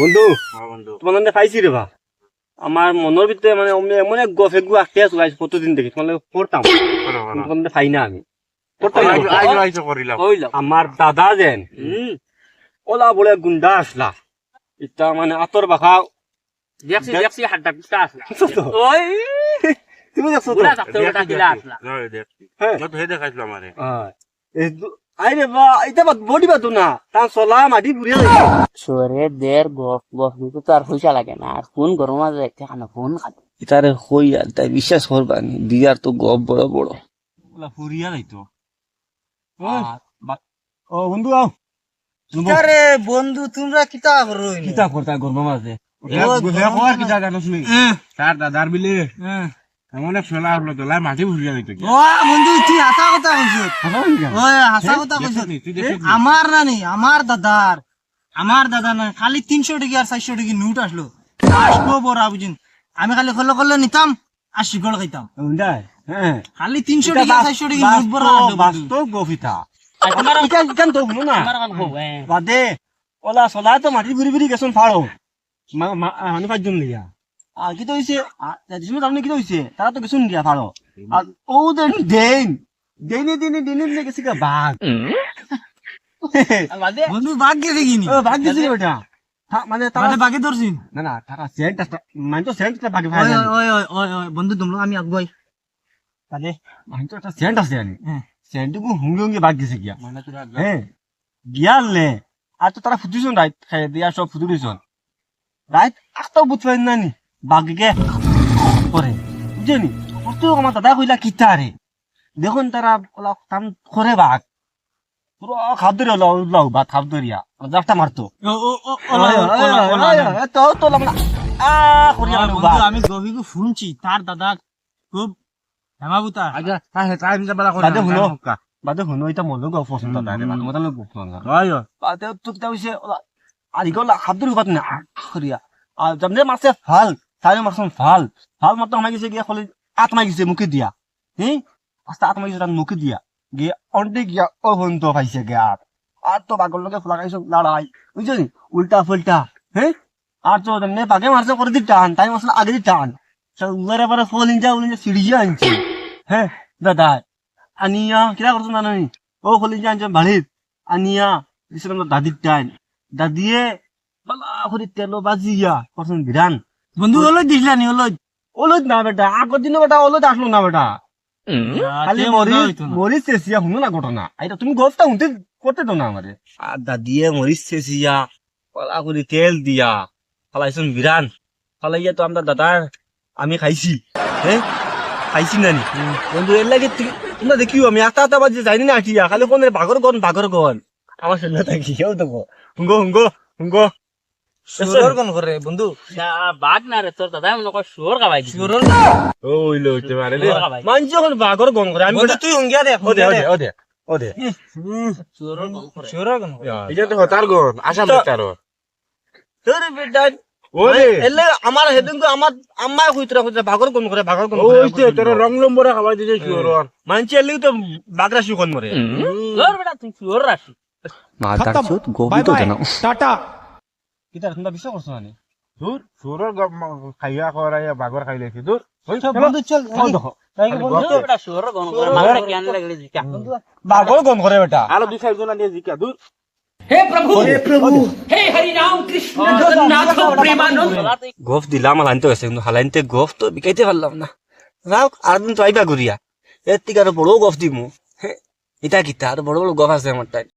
বন্ধু হ্যাঁ বন্ধু। তোমার নামে পাইছি রে বা আমার মনের ভিতরে মানে এমন এক গফ একগু আঁকতে আছো গাইছ কতদিন দেখি। তোমার পড়তাম তোমার পাই না আমি। আমার দাদা যেন ওলা বলে গুন্ডা আসলা এটা মানে আতর বাখা। দেখছি দেখছি হাড্ডা পিস্তা আসলা ওই। তুমি দেখছ তো হ্যাঁ, তো সেই দেখাইছিলো আমারে। আইরে বা এটা বাদ বডি বাদ না। তার চলা মাটি ঘুরিয়ে যাই সরে দের আর লাগে না। আর ফোন গরম আছে একটা খানা ফোন খাতে ইতারে হই আর তাই বিশ্বাস করবানি দিয়ার তো গপ বড় বড়। ওলা ফুরিয়া যাইতো ও বন্ধু আও। আরে বন্ধু তোমরা কিতা করো কিতা করতা নি? তার দাদার বিলে। এমন চলা হলো দলাই মাটি কি? ও বন্ধু তুই হাসা কথা ওই হাসা কথা? আমার না নি আমার দাদার আমার দাদা না খালি তিনশো টাকা আর চারশো টাকা নোট আসলো আসব বড় বুঝিন আমি খালি খোলো খোলো নিতাম আর শিকড় খাইতাম। হ্যাঁ খালি তিনশো টাকা চারশো টাকা নোট বড় আসলো। বাস্তব গফিতা ইকান তো না। আমার হ্যাঁ বাদে ওলা চলা তো মাটি ঘুরি ঘুরি গেছন ফাড়ো। মানুষ পাঁচজন লিয়া আর কি তো হইছে তুমি জানো কি তো হইছে তারা তো গেছুন গিয়া ফাড়ো আর ও দেন দেন। দেনে দিনে দিনে দিনে গেছে গা বাঘ। বন্ধু বাঘ গেছে কিনি ও বাঘ গেছে ওটা মানে তারা মানে বাঘে ধরছি না না তারা সেন্ট মানে তো সেন্ট বাঘে ওই ওই ওই ওই ওই ওই বন্ধু তোমরা আমি আগুয়াই তাহলে মানে তো একটা সেন্ট আছে জানি হ্যাঁ। সেন্টুকু হুঙ্গি হুঙ্গি বাঘ গেছে গিয়া। মানে তোরা হ্যাঁ গিয়ালে আর তো তারা ফুটিছন রাইট খাই দিয়া সব ফুটুরিছন রাইট আস্তাও বুঝবেন না নি? বাঘকে করে। বুঝলি তো আমার দাদা কইলা কিতা রে দেখুন তারা ওলা কাম করে বাঘ। পুরো খাপ ধরে ওলা উল্লাও বা খাপ ধরিয়া জাফটা মারতো। ও ও ও ওলা, ওলা, ওলা, ওলা। তো তো লাগনা আ করিয়া ওই গেল বন্ধু বাঘ। আমি গভীরকে শুনছি। তার দাদা খুব হেমাবুতা। আচ্ছা তাই করে বাদে শুনো। বাদে শুনো এটা মনো গপ পছন্দ তাই মানুহ লোক পছন্দ বাদে তো তা হইছে ওলা আদি গলা খাপ ধরে না করিয়া আর জমনে মাছে ভালো। তাই মাছন ভালো। ভালো মত আমাই গেছে গিয়া খলি আত্মা গেছে মুখে দিয়া। হ্যাঁ আস্তে আত্মা গেছে তার মুখে দিয়া। গিয়ে অন্তে গিয়া ও হন্ত পাইছে গিয়া আর তো বাগর লগে ফলা খাইছো লড়াই বুঝলি উল্টা ফুলটা। হ্যাঁ আর তো জমনে বাগে মারছে করে দি টান। তাই মাছ আগে দি টান। উয়ারে পরে ফল ইঞ্জা উলিঞ্জা সিঁড়িয়া আনছে। হ্যাঁ দাদা, আনিয়া কিরা করছ না? নই ও খলি যা আনছে বাড়িত আনিয়া দিছিলাম দাদির টাইম। দাদিয়ে, বালা করে তেলো বাজিয়া করছেন বিরান বন্ধু ওলো দিছিলা নি ওলো ওলদ না বেটা আগর দিনে বেটা ওলদ আসলো না বেটা। খালি মরিচ মরিচ চেঁচিয়া শুনো না ঘটনা। এটা তুমি গল্পটা শুনতে করতে তো না আমারে। আর দাদিয়ে মরিচ চেঁচিয়া কলা করে তেল দিয়া ফালাইছন বিরান ফালাইয়া তো আমরা দাদার আমি খাইছি। হ্যাঁ খাইছি না নি? বন্ধু এর লাগে তোমরা দেখিও আমি আস্তে আস্তে বাজে যাইনি না আটিয়া খালি কোন বাঘর গন বাঘর গন আমার শুনলে থাকি কেউ তো হুঙ্গো হুঙ্গো হুঙ্গো সুরর কোন করে বন্ধু? বাঘ না রে তোর দাদা মনে সুরর হইতে পারে রে যখন বাঘর গন করে আমি তুই হুঙ্গিয়া করে সুরর কোন এটা তো হতার গন আসাম তোর বেটা ওরে এলে আমার হেদিন তো আমার আম্মাই কইতরা কইতরা বাঘর গন করে ওই যে তোর রং নম্বরে খাবার দিছে কি ওর মানছি এলে তো বাঘরা শিখন মরে। তোর বেটা তুই শুয়োর রাখি কিতা তোমরা বিশ্বাস করছ না দূর সুরর খাইয়া করাইয়া বাগর খাই লেছি দূর ও দেখো। তোর বেটা গম করে মাগরে কেন লাগলে জিকা? বাঘর গন করে বেটা। আরও দুই চারজন আনিয়ে জিকা। দূর গফ দিলাম হালাইনতে গেছে কিন্তু হালাইনতে গফ তো বিকাইতে পারলাম না। যাও আর দিন তো আইবা ঘুরিয়া এর থেকে আরও বড় গফ দিমু। এটা কিতা আরও বড় বড় গফ আছে আমার তাই